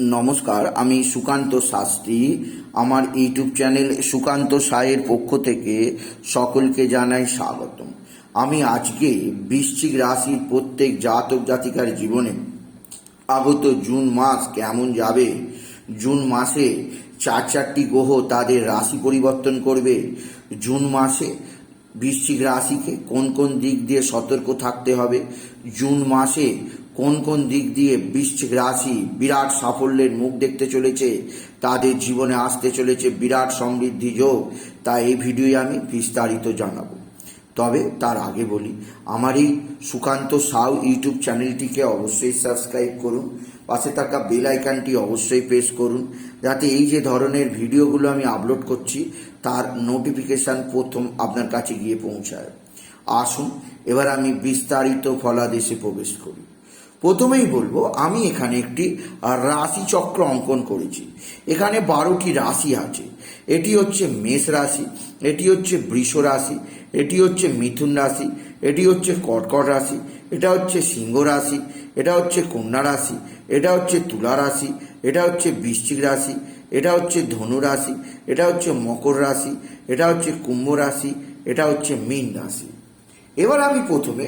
নমস্কার, আমি সুকান্ত শাস্ত্রী। আমার ইউটিউব চ্যানেল সুকান্ত সায়ের পক্ষ থেকে সকলকে জানাই স্বাগতম। আমি আজকে বৃশ্চিক রাশির প্রত্যেক জাতক জাতিকার জীবনে আগত জুন মাস কেমন যাবে? জুন মাসে চার চারটি গ্রহ তাদের রাশি পরিবর্তন করবে। জুন মাসে বৃশ্চিক রাশিকে কোন কোন দিক দিয়ে সতর্ক থাকতে হবে? জুন মাসে কোন কোন দিক দিয়ে বৃশ্চিক রাশি বিরাট সাফল্যের মুখ দেখতে চলেছে, তাদের জীবনে আসতে চলেছে বিরাট সমৃদ্ধি যোগ, তা এই ভিডিওয়ে আমি বিস্তারিত জানাব। তবে তার আগে বলি, আমার এই সুকান্ত সাউ ইউটিউব চ্যানেলটিকে অবশ্যই সাবস্ক্রাইব করুন, পাশে থাকা বেল আইকনটি অবশ্যই প্রেস করুন, যাতে এই যে ধরনের ভিডিওগুলো আমি আপলোড করছি, তার নোটিফিকেশান প্রথম আপনার কাছে গিয়ে পৌঁছায়। আসুন, এবার আমি বিস্তারিত ফলাদেশে প্রবেশ করি। প্রথমেই বলব, আমি এখানে একটি রাশি চক্র অঙ্কন করেছি। এখানে বারোটি রাশি আছে। এটি হচ্ছে মেষ রাশি, এটি হচ্ছে বৃষ রাশি, এটি হচ্ছে মিথুন রাশি, এটি হচ্ছে কর্কট রাশি, এটা হচ্ছে সিংহ রাশি, এটা হচ্ছে কন্যা রাশি, এটা হচ্ছে তুলা রাশি, এটা হচ্ছে বৃশ্চিক রাশি, এটা হচ্ছে ধনু রাশি, এটা হচ্ছে মকর রাশি, এটা হচ্ছে কুম্ভ রাশি, এটা হচ্ছে মীন রাশি। এবার আমি প্রথমে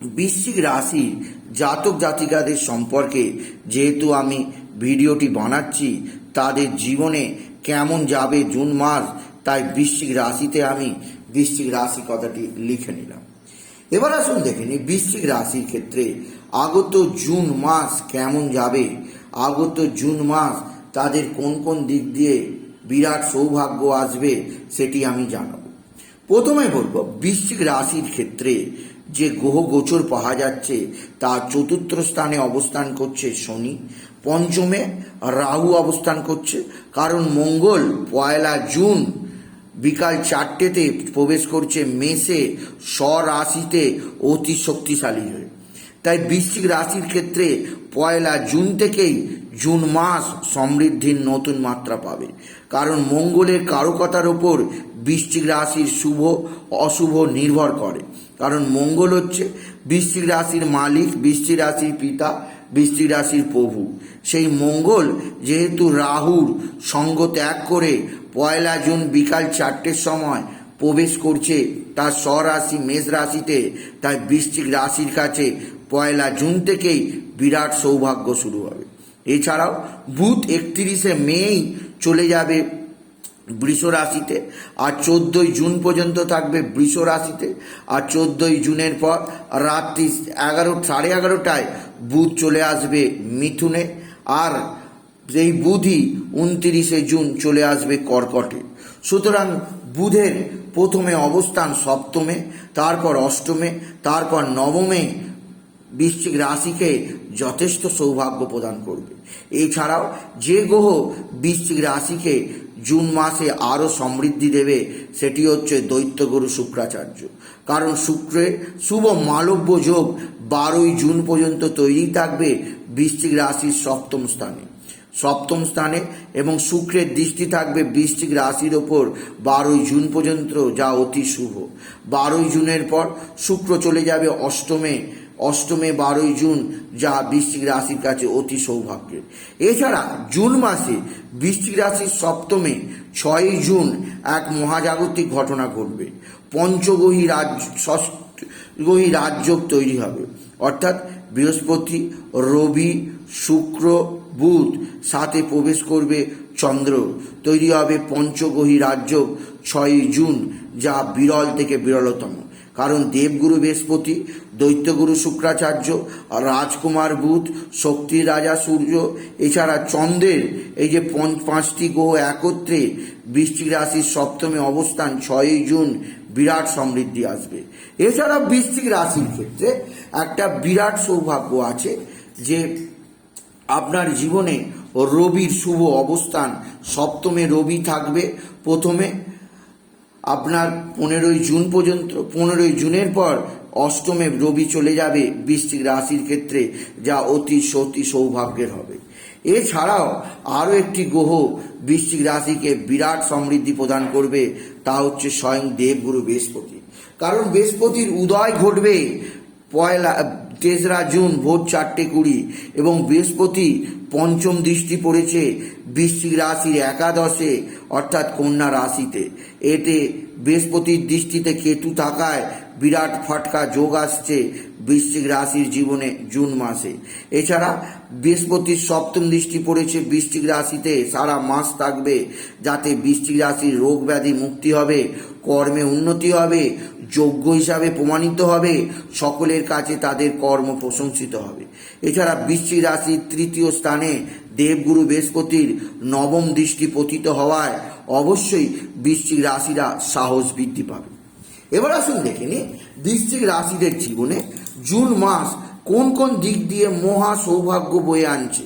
বৃশ্চিক রাশির জাতক জাতিকাদের সম্পর্কে যেহেতু আমি ভিডিওটি বানাচ্ছি, তাদের জীবনে কেমন যাবে জুন মাস, তাই বৃশ্চিক রাশিতে আমি বৃশ্চিক রাশি কথাটি লিখে নিলাম। এবার আসুন দেখে নিই বৃশ্চিক রাশির ক্ষেত্রে আগত জুন মাস কেমন যাবে, আগত জুন মাস তাদের কোন কোন দিক দিয়ে বিরাট সৌভাগ্য আসবে সেটি আমি জানাব। প্রথমে বলব বৃশ্চিক রাশির ক্ষেত্রে যে গ্রহ গোচর পাওয়া যাচ্ছে, তা চতুর্থ স্থানে অবস্থান করছে শনি, পঞ্চমে রাহু অবস্থান করছে, কারণ মঙ্গল পয়লা জুন বিকাল চারটেতে প্রবেশ করছে মেষে স্বরাশিতে অতি শক্তিশালী হয়ে। তাই বৃশ্চিক রাশির ক্ষেত্রে পয়লা জুন থেকেই জুন মাস সমৃদ্ধির নতুন মাত্রা পাবে। কারণ মঙ্গলের কারকতার ওপর বৃশ্চিক রাশির শুভ, অশুভ নির্ভর করে। কারণ মঙ্গল হচ্ছে বৃশ্চিক রাশির মালিক, বৃশ্চিক রাশির পিতা, বৃশ্চিক রাশির প্রভু। সেই মঙ্গল যেহেতু রাহুর সঙ্গ ত্যাগ করে পয়লা জুন বিকাল চারটের সময় প্রবেশ করছে, তার স্বরাশি মেষ রাশিতে, তাই বৃশ্চিক রাশির কাছে পয়লা জুন থেকেই বিরাট সৌভাগ্য শুরু হবে। এছাড়াও বুধ একত্রিশে মেই চলে যাবে বৃষ রাশিতে, আর চোদ্দোই জুন পর্যন্ত থাকবে বৃষ রাশিতে, আর চোদ্দোই জুনের পর রাত্রি এগারো, সাড়ে এগারোটায় বুধ চলে আসবে মিথুনে, আর এই বুধই উনত্রিশে জুন চলে আসবে কর্কটে। সুতরাং বুধের প্রথমে অবস্থান সপ্তমে, তারপর অষ্টমে, তারপর নবমে বৃশ্চিক রাশিকে যথেষ্ট সৌভাগ্য প্রদান করবে। এছাড়াও যে গ্রহ বৃশ্চিক রাশিকে জুন মাসে আরও সমৃদ্ধি দেবে, সেটি হচ্ছে দৈত্যগুরু শুক্রাচার্য। কারণ শুক্রের শুভ মালব্য যোগ বারোই জুন পর্যন্ত তৈরি থাকবে বৃশ্চিক রাশির সপ্তম স্থানে। সপ্তম স্থানে এবং শুক্রের দৃষ্টি থাকবে বৃশ্চিক রাশির ওপর বারোই জুন পর্যন্ত, যা অতি শুভ। বারোই জুনের পর শুক্র চলে যাবে অষ্টমে অষ্টমে বারোই জুন যা বৃশ্চিক রাশির কাছে অতি সৌভাগ্যের। এছাড়া জুন মাসে বৃশ্চিক রাশির সপ্তমে ছয়ই জুন এক মহাজাগতিক ঘটনা ঘটবে। পঞ্চগহী রাজ্য, ষষ্ঠগহী রাজযোগ তৈরি হবে। অর্থাৎ বৃহস্পতি, রবি, শুক্র, বুধ সাথে প্রবেশ করবে চন্দ্র। তৈরি হবে পঞ্চগহী রাজযোগ ছয়ই জুন যা বিরল থেকে বিরলতম। কারণ দেবগুরু বৃহস্পতি, দৈত্যগুরু শুক্রাচার্য রাজকুমার বুধ শক্তির রাজা সূর্য, এছাড়া চন্দ্রের এই যে পাঁচটি গ্রহ একত্রে বৃশ্চিক রাশির সপ্তমে অবস্থান ছয়ই জুন বিরাট সমৃদ্ধি আসবে। এছাড়া বৃষ্টিক রাশির ক্ষেত্রে একটা বিরাট সৌভাগ্য আছে যে আপনার জীবনে রবির শুভ অবস্থান সপ্তমে রবি থাকবে। প্রথমে আপনার পনেরোই জুন পর্যন্ত, পনেরোই জুনের পর অষ্টমে রবি চলে যাবে বৃশ্চিক রাশির ক্ষেত্রে, যা অতি সতী সৌভাগ্যের হবে। এছাড়াও আরও একটি গ্রহ বৃশ্চিক রাশিকে বিরাট সমৃদ্ধি প্রদান করবে, তা হচ্ছে স্বয়ং দেবগুরু বৃহস্পতি। কারণ বৃহস্পতির উদয় ঘটবে পয়লা তেসরা জুন ভোর চারটে কুড়ি এবং বৃহস্পতি পঞ্চম দৃষ্টি পড়েছে বৃশ্চিক রাশির একাদশে, অর্থাৎ কন্যা রাশিতে। এতে বৃহস্পতির দৃষ্টিতে কেতু থাকায় বিরাট ফাটকা যোগ আসছে বৃশ্চিক রাশির জীবনে জুন মাসে। এছাড়া বৃহস্পতির সপ্তম দৃষ্টি পড়েছে বৃশ্চিক রাশিতে। সারা মাস থাকবে যাতে বৃশ্চিক রাশির রোগ ব্যাধি মুক্তি হবে, কর্মে উন্নতি হবে, যোগ্য হিসাবে প্রমাণিত হবে, সকলের কাছে তাদের কর্ম প্রশংসিত হবে। এছাড়া বৃশ্চিক রাশির তৃতীয় স্থানে দেবগুরু বৃহস্পতির নবম দৃষ্টি পতিত হওয়ায় অবশ্যই বৃশ্চিক রাশিরা সাহস বৃদ্ধি পাবে। এবার আসুন দেখে নি বৃশ্চিক রাশিদের জীবনে জুন মাস কোন কোন দিক দিয়ে মহা সৌভাগ্য বয়ে আনছে?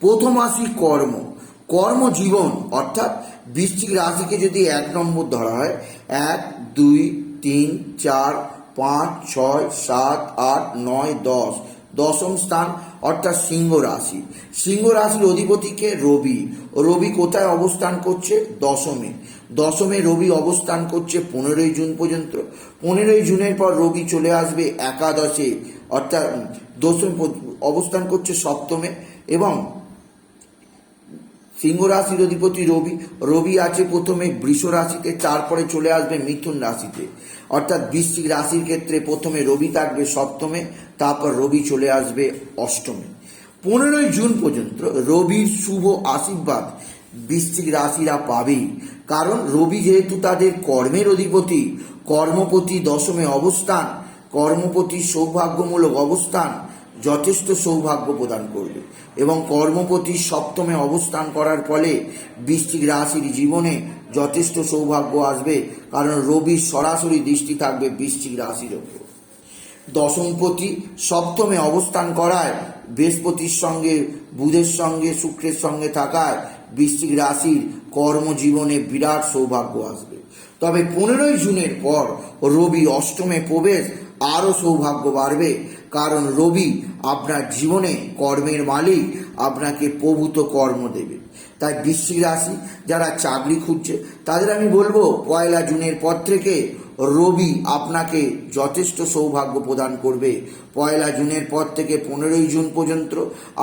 প্রথম আসি কর্ম। কর্মজীবন অর্থাৎ বৃশ্চিক রাশিকে যদি এক নম্বর ধরা হয়, এক, দুই, তিন, চার, পাঁচ, ছয়, সাত, আট, নয়, দশ, দশম স্থান, অর্থাৎ সিংহ রাশি। সিংহ রাশির অধিপতিকে রবি। রবি কোথায় অবস্থান করছে? দশমে। দশমে রবি অবস্থান করছে পনেরোই জুন পর্যন্ত। পনেরোই জুনের পর রবি চলে আসবে একাদশে, অর্থাৎ দশম অবস্থান করছে সপ্তমে এবং সিংহ রাশির অধিপতি রবি রবি আছে প্রথমে বৃষ রাশিতে, তারপরে চলে আসবে মিথুন রাশিতে। অর্থাৎ বৃশ্চিক রাশির ক্ষেত্রে প্রথমে রবি থাকবে সপ্তমে, তারপর রবি চলে আসবে অষ্টমে। পনেরোই জুন পর্যন্ত রবির শুভ আশীর্বাদ বৃশ্চিক রাশিরা পাবেই কারণ রবি যেহেতু তাদের কর্মের অধিপতি, কর্মপতি দশমে অবস্থান, কর্মপতি সৌভাগ্যমূলক অবস্থান যথেষ্ট সৌভাগ্য প্রদান করবে এবং কর্মপতি সপ্তমে অবস্থান করার ফলে বৃশ্চিক রাশির জীবনে যথেষ্ট সৌভাগ্য আসবে, কারণ রবির সরাসরি দৃষ্টি থাকবে বৃশ্চিক রাশির ওপর। দশমপতি সপ্তমে অবস্থান করায় বৃহস্পতির সঙ্গে, বুধের সঙ্গে, শুক্রের সঙ্গে থাকায় বৃশ্চিক রাশির কর্মজীবনে বিরাট সৌভাগ্য আসবে। তবে পনেরোই জুনের পর রবি অষ্টমে প্রবেশ আরও সৌভাগ্য বাড়বে, কারণ রবি আপনার জীবনে কর্মের মালিক, আপনাকে প্রভূত কর্ম দেবে। তাই বৃশ্চিক রাশি যারা চাকরি খুঁজছে, তাদের আমি বলব পয়লা জুনের পর থেকে রবি আপনাকে যথেষ্ট সৌভাগ্য প্রদান করবে। পয়লা জুনের পর থেকে পনেরোই জুন পর্যন্ত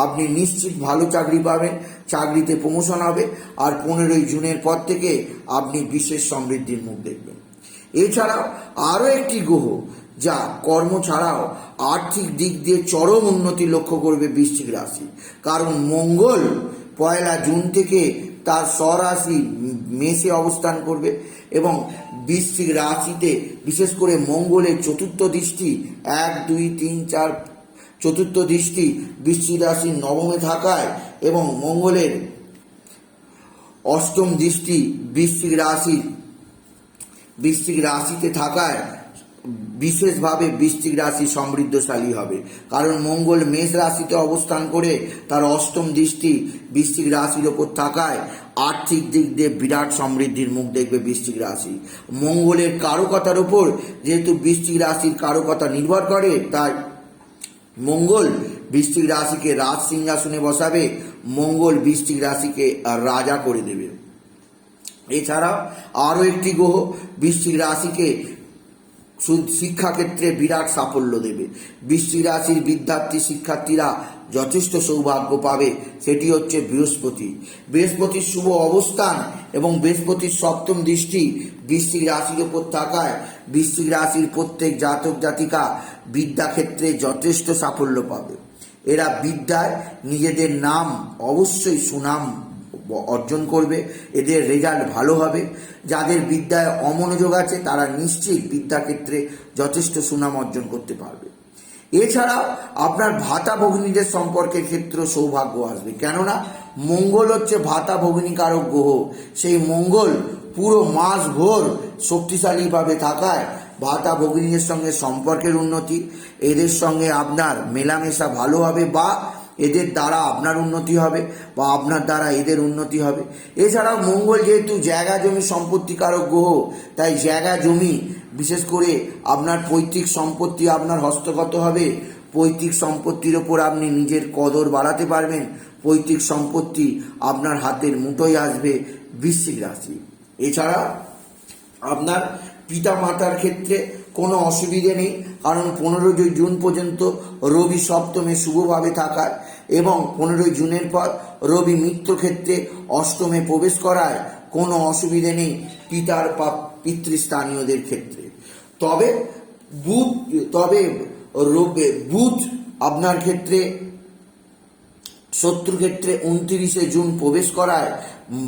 আপনি নিশ্চিত ভালো চাকরি পাবেন, চাকরিতে প্রমোশন হবে আর পনেরোই জুনের পর থেকে আপনি বিশেষ সমৃদ্ধির মুখ দেখবেন। এছাড়াও আরও একটি গ্রহ যা কর্ম ছাড়াও আর্থিক দিক দিয়ে চরম উন্নতি লক্ষ্য করবে বৃশ্চিক রাশি। কারণ মঙ্গল পয়লা জুন থেকে তার স্বরাশি মেষে অবস্থান করবে এবং বৃশ্চিক রাশিতে বিশেষ করে মঙ্গলের চতুর্থ দৃষ্টি এক, দুই, তিন, চার চতুর্থ দৃষ্টি বৃশ্চিক রাশির নবমে থাকায় এবং মঙ্গলের অষ্টম দৃষ্টি বৃশ্চিক রাশির বৃশ্চিক রাশিতে থাকায় বিশেষভাবে বৃশ্চিক রাশি সমৃদ্ধশালী হবে। কারণ মঙ্গল মেষ রাশিতে অবস্থান করে তার অষ্টম দৃষ্টি বৃশ্চিক রাশির ওপর থাকায় আর্থিক দিক দিয়ে বিরাট সমৃদ্ধির মুখ দেখবে বৃশ্চিক রাশি। মঙ্গলের কারকতার ওপর যেহেতু বৃশ্চিক রাশির কারকতা নির্ভর করে, তাই মঙ্গল বৃশ্চিক রাশিকে রাজ সিংহাসনে বসাবে, মঙ্গল বৃশ্চিক রাশিকে রাজা করে দেবে। এছাড়া আরও একটি গ্রহ বৃশ্চিক রাশিকে শিক্ষাক্ষেত্রে বিরাট সাফল্য দেবে। বৃষ্টি রাশির বিদ্যার্থী শিক্ষার্থীরা যথেষ্ট সৌভাগ্য পাবে, সেটি হচ্ছে বৃহস্পতি। বৃহস্পতির শুভ অবস্থান এবং বৃহস্পতির সপ্তম দৃষ্টি বৃশ্চিক রাশির ওপর থাকায় বৃশ্চিক রাশির প্রত্যেক জাতক জাতিকা বিদ্যাক্ষেত্রে যথেষ্ট সাফল্য পাবে। এরা বিদ্যায় নিজেদের নাম অবশ্যই সুনাম অর্জন করবে। এদের রেজাল্ট ভালো হবে। যাদের বিদ্যায় অমনোযোগ আছে, তারা নিশ্চিত বিদ্যাক্ষেত্রে যথেষ্ট সুনাম অর্জন করতে পারবে। এছাড়া আপনার ভাতা ভগ্নীদের সম্পর্কের ক্ষেত্রে সৌভাগ্য আসবে। কেননা, মঙ্গল হচ্ছে ভাতা ভগ্নিকারক গ্রহ। সেই মঙ্গল পুরো মাস ভোর শক্তিশালীভাবে থাকায় ভাতা ভগ্নীদের সঙ্গে সম্পর্কের উন্নতি, এদের সঙ্গে আপনার মেলামেশা ভালো হবে বা এদের দ্বারা আপনার উন্নতি হবে বা আপনার দ্বারা এদের উন্নতি হবে। এছাড়াও মঙ্গল যেহেতু জায়গা জমি সম্পত্তিকারক গ্রহ, তাই জায়গা জমি, বিশেষ করে আপনার পৈতৃক সম্পত্তি আপনার হস্তগত হবে। পৈতৃক সম্পত্তির ওপর আপনি নিজের কদর বাড়াতে পারবেন। পৈতৃক সম্পত্তি আপনার হাতের মুঠোয় আসবে বৃশ্চিক রাশি। এছাড়া আপনার পিতা মাতার ক্ষেত্রে কোনো অসুবিধে নেই, কারণ পনেরোই জুন পর্যন্ত রবি সপ্তমে শুভভাবে থাকায় এবং পনেরোই জুনের পর রবি মিত্র ক্ষেত্রে অষ্টমে প্রবেশ করায় কোনো অসুবিধে নেই পিতার বা পিতৃস্থানীয়দের ক্ষেত্রে। তবে বুধ, তবে রবি, বুধ আপনার ক্ষেত্রে শত্রু ক্ষেত্রে উনত্রিশে জুন প্রবেশ করায়,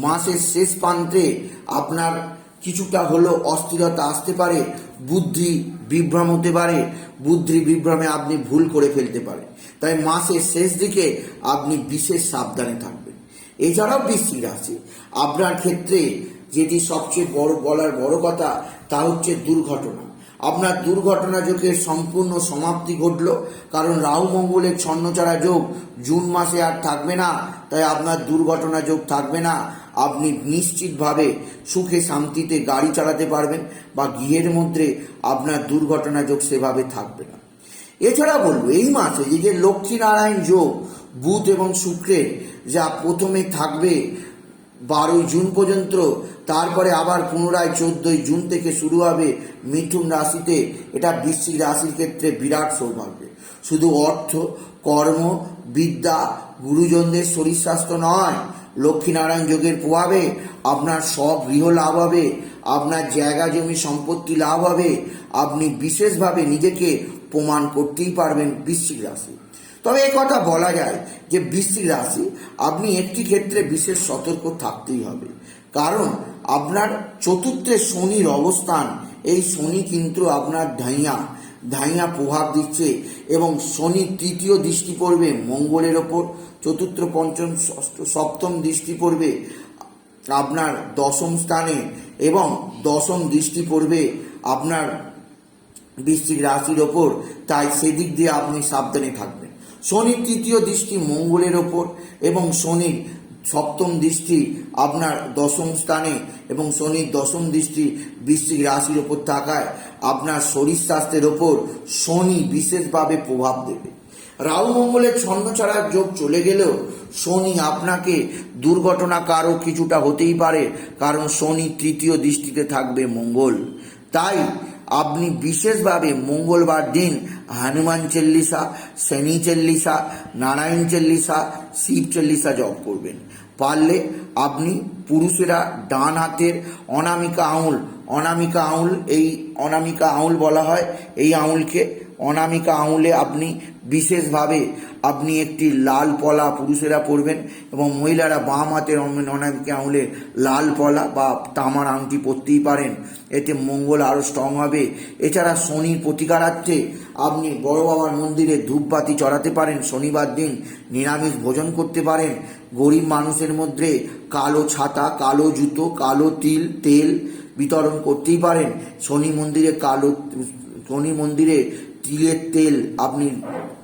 মাসের শেষ প্রান্তে আপনার কিছুটা হলেও অস্থিরতা আসতে পারে বুদ্ধি বিভ্রম হতে পারে, বুদ্ধি বিভ্রমে আপনি ভুল করে ফেলতে পারেন। তাই মাসের শেষ দিকে আপনি বিশেষ সাবধানে থাকবেন। এছাড়াও বৃশ্চিক রাশি, আপনার ক্ষেত্রে যেটি সবচেয়ে বড় বলার বড় কথা, তা হচ্ছে দুর্ঘটনা। আপনার দুর্ঘটনা যোগের সম্পূর্ণ সমাপ্তি ঘটল, কারণ রাহু, মঙ্গলের ছন্নচারা যোগ জুন মাসে আর থাকবে না, তাই আপনার দুর্ঘটনা যোগ থাকবে না। আপনি নিশ্চিতভাবে সুখে শান্তিতে গাড়ি চালাতে পারবেন বা গৃহের মধ্যে আপনার দুর্ঘটনা যোগ সেভাবে থাকবে না। এছাড়া বলব, এই মাসে এই যে লক্ষ্মীনারায়ণ যোগ, বুধ এবং শুক্রের যা প্রথমে থাকবে বারোই জুন পর্যন্ত, তারপরে আবার পুনরায় চোদ্দই জুন থেকে শুরু হবে মিথুন রাশিতে, এটা বৃশ্চিক রাশির ক্ষেত্রে বিরাট সৌভাগ্য। শুধু অর্থ, কর্ম, বিদ্যা, গুরুজনদের শরীর স্বাস্থ্য নয় লক্ষ্মীনারায়ণ যোগের প্রভাবে আপনার সব গৃহ লাভ হবে, আপনার জায়গা জমি সম্পত্তি লাভ হবে, আপনি বিশেষভাবে নিজেকে প্রমাণ করতেই পারবেন বৃশ্চিক রাশি। তবে কথা বলা যায় যে বৃশ্চিক রাশি, আপনি একটি ক্ষেত্রে বিশেষ সতর্ক থাকতেই হবে। কারণ আপনার চতুর্থে শনির অবস্থান, এই শনি কিন্তু আপনার ধাইয়া। ধাইয়া প্রভাব দিচ্ছে এবং শনি তৃতীয় দৃষ্টি পড়বে মঙ্গলের ওপর, চতুর্থ, পঞ্চম সপ্তম দৃষ্টি পড়বে আপনার দশম স্থানে এবং দশম দৃষ্টি পড়বে আপনার বৃশ্চিক রাশির ওপর। তাই সেদিক দিয়ে আপনি সাবধানে থাকবেন। শনির তৃতীয় দৃষ্টি মঙ্গলের ওপর এবং শনির সপ্তম দৃষ্টি আপনার দশম স্থানে এবং শনির দশম দৃষ্টি বৃশ্চিক রাশির ওপর থাকায় আপনার শরীর স্বাস্থ্যের ওপর শনি বিশেষভাবে প্রভাব দেবে। রাহু মঙ্গলের ছন্নছাড়ার যোগ চলে গেলেও শনি আপনাকে দুর্ঘটনা কারও কিছুটা হতেই পারে, কারণ শনি তৃতীয় দৃষ্টিতে থাকবে মঙ্গল। তাই আপনি বিশেষভাবে মঙ্গলবার দিন হনুমান চল্লিশা শনি চল্লিশা নারায়ণ চল্লিশা শিব চল্লিশা জপ করবেন। পারলে আপনি পুরুষেরা ডান হাতের অনামিকা আঙুল অনামিকা আঙুল, এই অনামিকা আঙুল বলা হয়, এই আঙুলকে অনামিকা আঙুলে আপনি বিশেষভাবে আপনি একটি লাল পলা পুরুষেরা পরবেন এবং মহিলারা বাম হাতের অনামিকা আঙুলে লাল পলা বা তামার আংটি পরতেই পারেন। এতে মঙ্গল আরও স্ট্রং হবে। এছাড়া শনির প্রতিকারার্থে আপনি বড় বাবার মন্দিরে ধূপবাতি চড়াতে পারেন। শনিবার দিন নিরামিষ ভোজন করতে পারেন। গরিব মানুষের মধ্যে কালো ছাতা, কালো জুতো, কালো তিল, তেল বিতরণ করতেই পারেন। শনি মন্দিরে কালো, শনি মন্দিরে তিলের তেল আপনি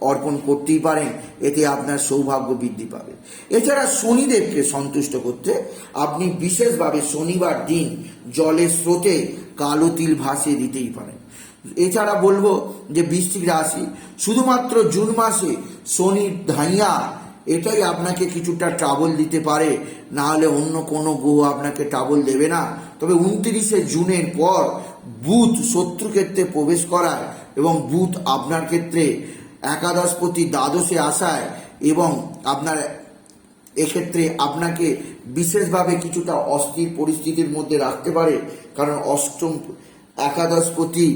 অর্পণ করতেই পারেন, এতে আপনার সৌভাগ্য বৃদ্ধি পাবে। এছাড়া শনিদেবকে সন্তুষ্ট করতে আপনি বিশেষভাবে শনিবার দিন জলের স্রোতে কালো তিল ভাসিয়ে দিতেই পারেন। এছাড়া বলব যে বৃশ্চিক রাশি, শুধুমাত্র জুন মাসে শনির ধাইয়া এটাই আপনাকে কিছুটা ট্রাবল দিতে পারে। না হলে অন্য কোনো গ্রহ আপনাকে ট্রাবল দেবে না। তবে উনত্রিশে জুনের পর বুধ শত্রু ক্ষেত্রে প্রবেশ করায় এবং বুধ আপনার ক্ষেত্রে একাদশপতি দ্বাদশে আসায় এবং আপনার এক্ষেত্রে আপনাকে বিশেষভাবে কিছুটা অস্থির পরিস্থিতির মধ্যে রাখতে পারে। কারণ অষ্টম একাদশপতি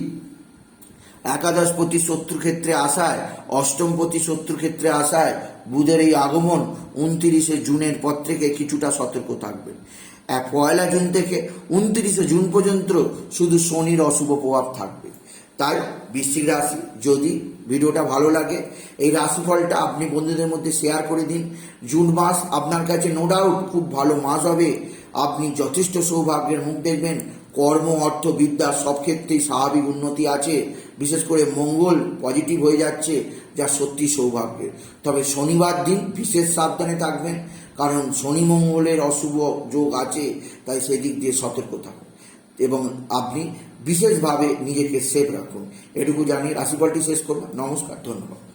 একাদশপতি শত্রু ক্ষেত্রে আসায়, অষ্টমপতি শত্রু ক্ষেত্রে আসায় বুধের এই আগমন উনত্রিশে জুনের পর থেকে কিছুটা সতর্ক থাকবেন এক পয়লা জুন থেকে উনত্রিশে জুন পর্যন্ত শুধু শনির অশুভ প্রভাব থাকবে। তাই বৃশ্চিক রাশি, যদি ভিডিওটা ভালো লাগে, এই রাশিফলটা আপনি বন্ধুদের মধ্যে শেয়ার করে দিন। জুন মাস আপনার কাছে নো ডাউট খুব ভালো মাস হবে। আপনি যথেষ্ট সৌভাগ্যের মুখ দেখবেন। কর্ম, অর্থ, বিদ্যা সব ক্ষেত্রেই স্বাভাবিক উন্নতি আছে। বিশেষ করে মঙ্গল পজিটিভ হয়ে যাচ্ছে, যা সত্যি সৌভাগ্যের। তবে শনিবার দিন বিশেষ সাবধানে থাকবেন, কারণ শনি মঙ্গলের অশুভ যোগ আছে, তাই সেদিক দিয়ে সতর্ক থাকুন। এবং আপনি বিশেষভাবে নিজেকে সেফ রাখুন। এটুকু জানিয়ে রাশিফলটি শেষ করুন নমস্কার, ধন্যবাদ।